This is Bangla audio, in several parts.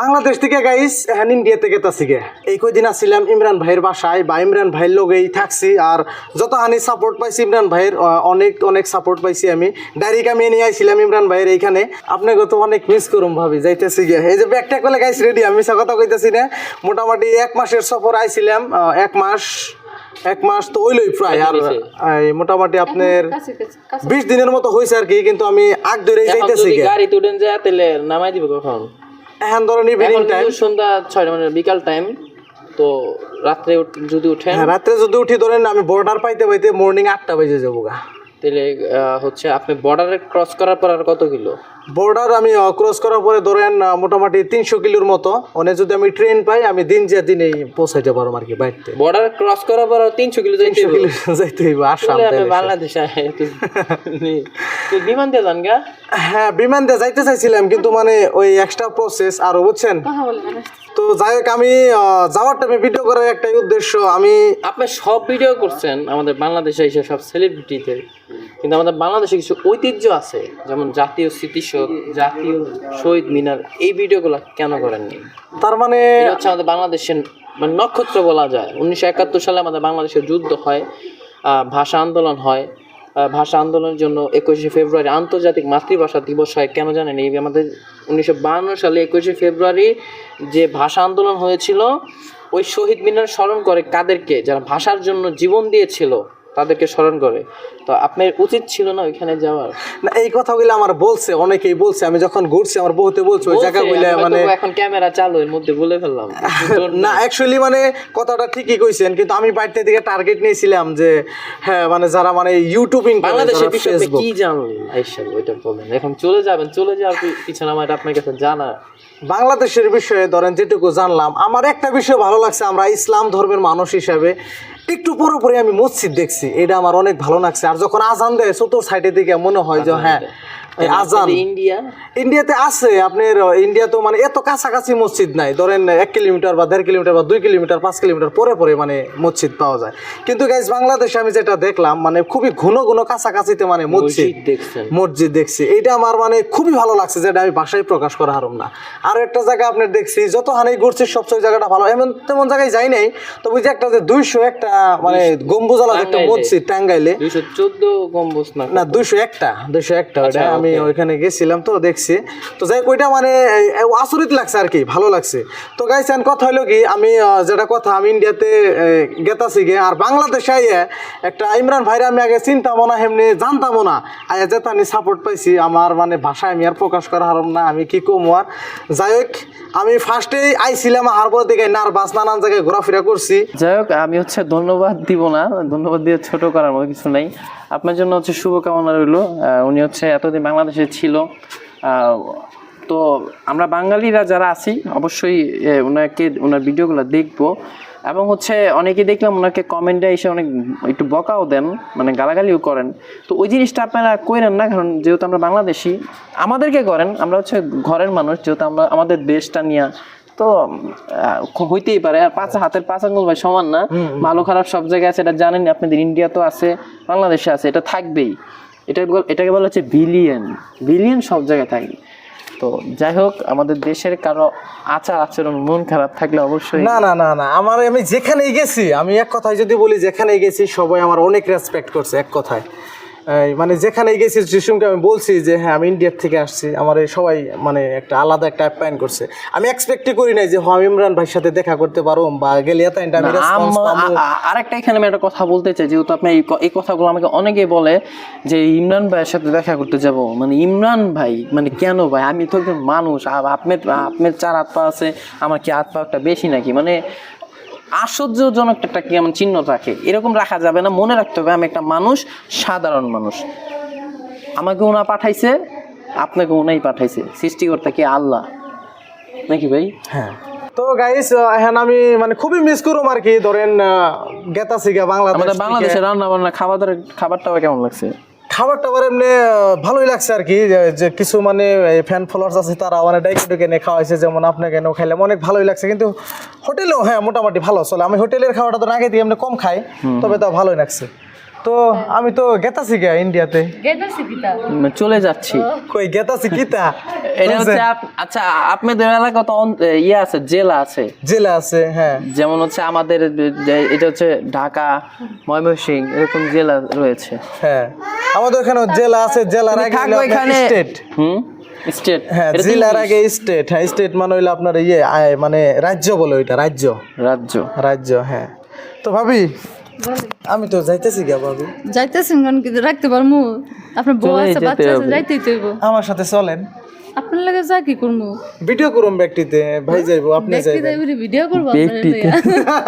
বাংলাদেশ থেকে গাইস এখন ইন্ডিয়া থেকে তাছি গে। এই কয়দিন আসছিলাম ইমরান ভাইয়ের বাসায় বা ইমরান ভাইয়ের লগেই থাকছি আর যত হানি সাপোর্ট পাইছি ইমরান ভাইয়ের অনেক অনেক সাপোর্ট পাইছি আমি। ডাইরেক্ট আমি নিয়ে আইছিলাম ইমরান ভাইয়ের এইখানে। আপনাকে তো অনেক মিস করুম ভাবি যাইতেছি গে। এই যে ব্যাগটা করলে গাইস রেডি আমি মিশা কথা কইতেছি না। মোটামুটি এক মাসের সফর আইছিলাম এক মাস এক মাস তো ওইলই প্রায় আর মোটামুটি আপনার বিশ দিনের মতো হয়েছে আর কি কিন্তু আমি আগ ধরে যাইতেছি গাড়ি তুলেন যায় তাহলে নামাই দিবে কখন? এখন ধরেন ইভিনিং টাইম সন্ধ্যা ছয়টা মানে বিকাল টাইম তো রাত্রে যদি উঠেন হ্যাঁ রাত্রে যদি উঠি ধরেন আমি বর্ডার পাইতে পাইতে মর্নিং আটটা বাজে যাব গা। তাহলে হচ্ছে আপনি বর্ডারে ক্রস করার পর আর কত কিলো? বর্ডার আমি ক্রস করার পরে ধরেন মোটামুটি তিনশো কিলোর মতো। মানে যদি আমি ট্রেন পাই আমি দিন যে দিনেই পৌঁছাইতে পারব আর কি বাড়িতে বর্ডার ক্রস করার পর তিনশো কিলো তিনশো কিলো যাইতে হইব আসাম। বাংলাদেশে বিমান দিয়ে যান গা। হ্যাঁ বিমান দিয়ে যাইতে চাইছিলাম কিন্তু মানে ওই এক্সট্রা প্রসেস আরও বুঝছেন? কথা বলে না তো যাই হোক আমি যাওয়ার টাইমে ভিডিও করার একটাই উদ্দেশ্য আমি আপনি সব ভিডিও করছেন আমাদের বাংলাদেশে এসে সব সেলিব্রিটিতে কিন্তু আমাদের বাংলাদেশে কিছু ঐতিহ্য আছে যেমন জাতীয় স্মৃতিসৌধ জাতীয় শহীদ মিনার এই ভিডিওগুলো কেন করেননি? তার মানে হচ্ছে আমাদের বাংলাদেশের মানে নক্ষত্র বলা যায়। উনিশশো একাত্তর সালে আমাদের বাংলাদেশের যুদ্ধ হয় ভাষা আন্দোলন হয় ভাষা আন্দোলনের জন্য একুশে ফেব্রুয়ারি আন্তর্জাতিক মাতৃভাষা দিবস হয়। কেন জানেন? এই আমাদের উনিশশো সালে একুশে ফেব্রুয়ারি যে ভাষা আন্দোলন হয়েছিল, ওই শহীদ মিনার স্মরণ করে কাদেরকে? যারা ভাষার জন্য জীবন দিয়েছিল তাদেরকে স্মরণ করে। তো আপনার উচিত ছিল না ওইখানে যাওয়ার? না, এই কথাগুলো আমার বলছে অনেকেই বলছে আমি যখন ঘুরছি আমার বহুতে বলছে ওই জায়গাগুলো মানে এখন ক্যামেরা চালু এর মধ্যে বলে ফেললাম। না অ্যাকচুয়ালি মানে কথাটা ঠিকই কইছেন কিন্তু আমি বাড়িতে দিকে টার্গেট নিয়েছিলাম যে হ্যাঁ মানে যারা মানে ইউটিউবিং বাংলাদেশের বিষয়ে কি জানলেন? আইসা ওইটা বলেন। এখন চলে যাবেন চলে যাওয়ার পিছনে আমার এটা আপনার কাছে জানা বাংলাদেশের বিষয়ে ধরেন যেটুকু জানলাম আমার একটা বিষয় ভালো লাগছে আমরা ইসলাম ধর্মের মানুষ হিসাবে একটু পুরোপুরি আমি মসজিদ দেখছি। এটা আমার অনেক ভালো লাগছে। আর যখন আজান দেয় চতুর সাইডের দিকে মনে হয় যে হ্যাঁ আজান। ইন্ডিয়া ইন্ডিয়াতে আছে আপনার ইন্ডিয়া তো মানে এত কাছাকাছি মসজিদ নাই। ধরেন এক কিলোমিটার বা দেড় কিলোমিটার বা দুই কিলোমিটার পাঁচ কিলোমিটার পরে পরে মানে মসজিদ পাওয়া যায়। কিন্তু গাইজ বাংলাদেশে আমি যেটা দেখলাম মানে খুবই ঘন ঘন কাছাকাছিতে মানে মসজিদ। মসজিদ মসজিদ দেখছি। এইটা আমার মানে খুবই ভালো লাগছে যেটা আমি ভাষায় প্রকাশ করা হারম না। আর একটা জায়গা আপনার দেখছি যত হানি ঘুরছি সবচেয়ে জায়গাটা ভালো। এমন তেমন জায়গায় যাই নাই তবে যে একটা যে দুইশো একটা মানে গম্বুজালা একটা মসজিদ টাঙ্গাইলে। দুইশো চোদ্দ গম্বুজ না না দুইশো একটা দুইশো একটা ওটা আচ্ছা, আমি ওইখানে গেছিলাম তো দেখছি। তো যাই ওইটা মানে আচরিত লাগছে আর কি ভালো লাগছে। তো গাইছে কথা হলো কি আমি যেটা কথা আমি ইন্ডিয়াতে গেতাছি গে আর বাংলাদেশে আইয়া একটা ইমরান ভাইরা আমি আগে চিন্তামো না এমনি জানতামও না। আয়া যেতে আমি সাপোর্ট পাইছি আমার মানে ভাষায় আমি আর প্রকাশ করা হারম না আমি কি কমু আর? যাই হোক আমি ফার্স্টেই আইছিলাম হারবার দিকে নার্ভাস নানান জায়গায় ঘোরাফেরা করছি। যাই হোক আমি হচ্ছে ধন্যবাদ দিব না ধন্যবাদ দিয়ে ছোট করার মতো কিছু নাই। আপনার জন্য হচ্ছে শুভকামনা রইল। উনি হচ্ছে এতদিন বাংলাদেশে ছিল। তো আমরা বাঙালিরা যারা আছি, অবশ্যই ওনাকে ওনার ভিডিওগুলো দেখব। এবং হচ্ছে অনেকে দেখলাম ওনাকে কমেন্টে এসে অনেক একটু বকাও দেন মানে গালাগালিও করেন। তো ওই জিনিসটা আপনারা করেন না, কারণ যেহেতু আমরা বাংলাদেশি, আমাদেরকে করেন। আমরা হচ্ছে ঘরের মানুষ, যেহেতু আমরা আমাদের দেশটা নিয়ে তো হইতেই পারে। আর পাঁচ হাতের পাঁচ আঙ্গুল ভাই সমান না। ভালো খারাপ সব জায়গায় আছে এটা জানেন আপনাদের ইন্ডিয়া তো আছে বাংলাদেশে আছে এটা থাকবেই। এটা এটাকে বলা হচ্ছে বিলিয়ন বিলিয়ন সব জায়গায় থাকবে তো যাই হোক আমাদের দেশের কারও আচার আচরণ মন খারাপ থাকলে অবশ্যই না না না না আমার আমি যেখানেই গেছি আমি এক কথায় যদি বলি যেখানেই গেছি সবাই আমার অনেক রেসপেক্ট করছে এক কথায়। মানে যেখানে গেছি যিশুমকে আমি বলছি যে হ্যাঁ আমি ইন্ডিয়ার থেকে আসছি। আমার এই সবাই মানে একটা আলাদা একটা অ্যাপ্যায়ন করছে। আমি এক্সপেক্টই করি নাই যে হ্যাঁ আমি ইমরান ভাইয়ের সাথে দেখা করতে পারো বা গেলে এত আমি আরেকটা এখানে আমি একটা কথা বলতে চাই যেহেতু আপনি এই কথাগুলো আমাকে অনেকেই বলে যে ইমরান ভাইয়ের সাথে দেখা করতে যাব। মানে ইমরান ভাই মানে কেন ভাই? আমি তো একজন মানুষ আপনার আপনার চার হাত পা আছে আমার কি হাত পা একটা বেশি নাকি? মানে আশ্চর্যজনক একটা কি এমন চিহ্ন রাখে এরকম রাখা যাবে না। মনে রাখতে হবে আমি একটা মানুষ সাধারণ মানুষ। আমাকে ওনা পাঠাইছে আপনাকে ওনাই পাঠাইছে। সৃষ্টিকর্তা কি আল্লাহ? নাকি ভাই? হ্যাঁ। তো গাইস এখন আমি মানে খুবই মিস করুম আর কি। ধরেন গেতাছি গা বাংলাদেশ বাংলাদেশে রান্না বান্না খাবার খাবারটাও কেমন লাগছে? খাবার টাবার এমনি ভালোই লাগছে আর কি যে- কিছু মানে ফ্যান ফলোয়ার্স আছে তারা মানে ডাইকে ডুকে নিয়ে খাওয়াইছে যেমন আপনাকে এনেও খাইলাম অনেক ভালোই লাগছে। কিন্তু হোটেলেও হ্যাঁ মোটামুটি ভালো চলে। আমি হোটেলের খাওয়াটা তো আগে খেতে এমনি কম খাই তবে তাও ভালোই লাগছে। তো আমি তো গেতাছি গে ইন্ডিয়াতে। গেতেছি কিতা চলে যাচ্ছি। কই গেতাছি কিতা? এটা হচ্ছে আপ- আচ্ছা আপনাদের এলাকা তো ইয়ে আছে জেলা আছে। জেলা আছে হ্যাঁ। যেমন হচ্ছে আমাদের যে- এটা হচ্ছে ঢাকা ময়মনসিংহ এরকম জেলা রয়েছে। হ্যাঁ। আমাদের এখানে জেলা আছে জেলার আগে স্টেট হুম? স্টেট হ্যাঁ জেলার আগে স্টেট হ্যাঁ স্টেট মানে হইল আপনার ইয়ে আয়, মানে রাজ্য বলে ওইটা রাজ্য। রাজ্য। রাজ্য হ্যাঁ। তো ভাবি আমি তো যাইতেছি গা ভাবি। যাইতেছেন কোন কিছু রাখতে পারমু? আপনার বউ আছে বাচ্চা আছে যাইতেই তো আমার সাথে চলেন। আপনার লাগে যা কি করব? ভিডিও করুন ব্যক্তিতে ভাই যাইবো আপনি ব্যক্তিতে যাইবেন। ভিডিও করব ব্যক্তিতে।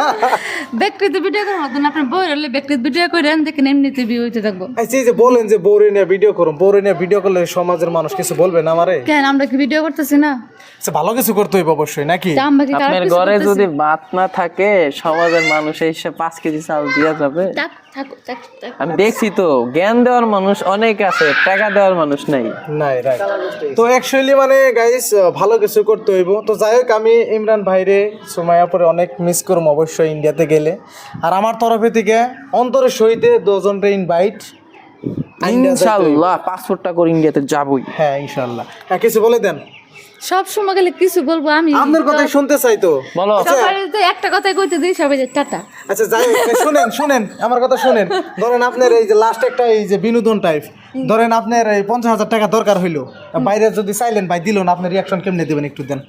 ব্যক্তিতে ভিডিও করব না আপনার বউ হলে ব্যক্তিতে ভিডিও করে দেখেন এমনিতে বিয়ে হইতে থাকব। আচ্ছা এই যে বলেন যে নিয়ে ভিডিও করুন নিয়ে ভিডিও করলে সমাজের মানুষ কিছু বলবে না আমারে? কেন আমরা কি ভিডিও করতেছি না? আচ্ছা, ভালো কিছু করতে হইব অবশ্যই নাকি? আপনার ঘরে যদি ভাত না থাকে সমাজের মানুষ এসে পাঁচ কেজি চাল দিয়া যাবে। আমি দেখছি তো জ্ঞান দেওয়ার মানুষ অনেক আছে টাকা দেওয়ার মানুষ নাই। নাই রাইট তো অ্যাকচুয়ালি মানে গাইস ভালো কিছু করতে হইব। তো যাই হোক আমি ইমরান ভাইরে সুমাইয়া পরে অনেক মিস করব অবশ্যই ইন্ডিয়াতে গেলে। আর আমার তরফে থেকে অন্তরের সহিতে দুজনকে ইনভাইট ইনশাল্লাহ পাসপোর্টটা করে ইন্ডিয়াতে যাবই। হ্যাঁ ইনশাল্লাহ। হ্যাঁ কিছু বলে দেন? সব সময় গেলে কিছু বলব আমি। আপনার কথাই শুনতে চাই তো। বলো। সবাই তো একটা কথাই কইতে দিই সবাই যে টাটা। আচ্ছা যাই হোক শুনেন শুনেন আমার কথা শুনেন। ধরেন আপনার এই যে লাস্ট একটা এই যে বিনোদন টাইপ ধরেন আপনার এই পঞ্চাশ হাজার টাকা দরকার হইল বাইরে যদি চাইলেন ভাই দিল না আপনার রিয়াকশন কেমনে দিবেন একটু দেন?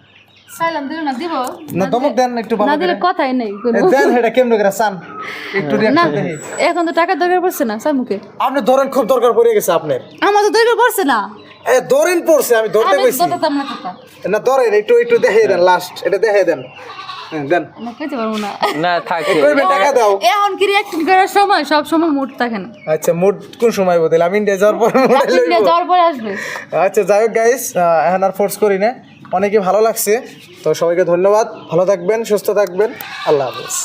না দমক দেন একটু না দিলে কথাই নেই দেন এটা কেমনে করে চান? একটু রিয়াকশন দেখি। এখন তো টাকা দরকার পড়ছে না স্যার মুখে। আপনি ধরেন খুব দরকার পড়ে গেছে আপনার। আমার তো দরকার পড়ছে না। এ ধরেন পড়ছে আমি ধরতে আমি কইছি। না ধরেন একটু একটু দেখিয়ে দেন লাস্ট এটা দেখিয়ে দেন। দেন। না কইতে পারব না। না থাকে। কইবে টাকা দাও। এখন কি করার সময়? সব সময় মুড থাকে না। আচ্ছা মুড কোন সময় বদল আমি ইন্ডিয়া যাওয়ার পর মোড যাওয়ার পরে আসবে। আচ্ছা যাই হোক গাইস এখন আর ফোর্স করি না। অনেকই ভালো লাগছে। তো সবাইকে ধন্যবাদ। ভালো থাকবেন সুস্থ থাকবেন। আল্লাহ হাফেজ।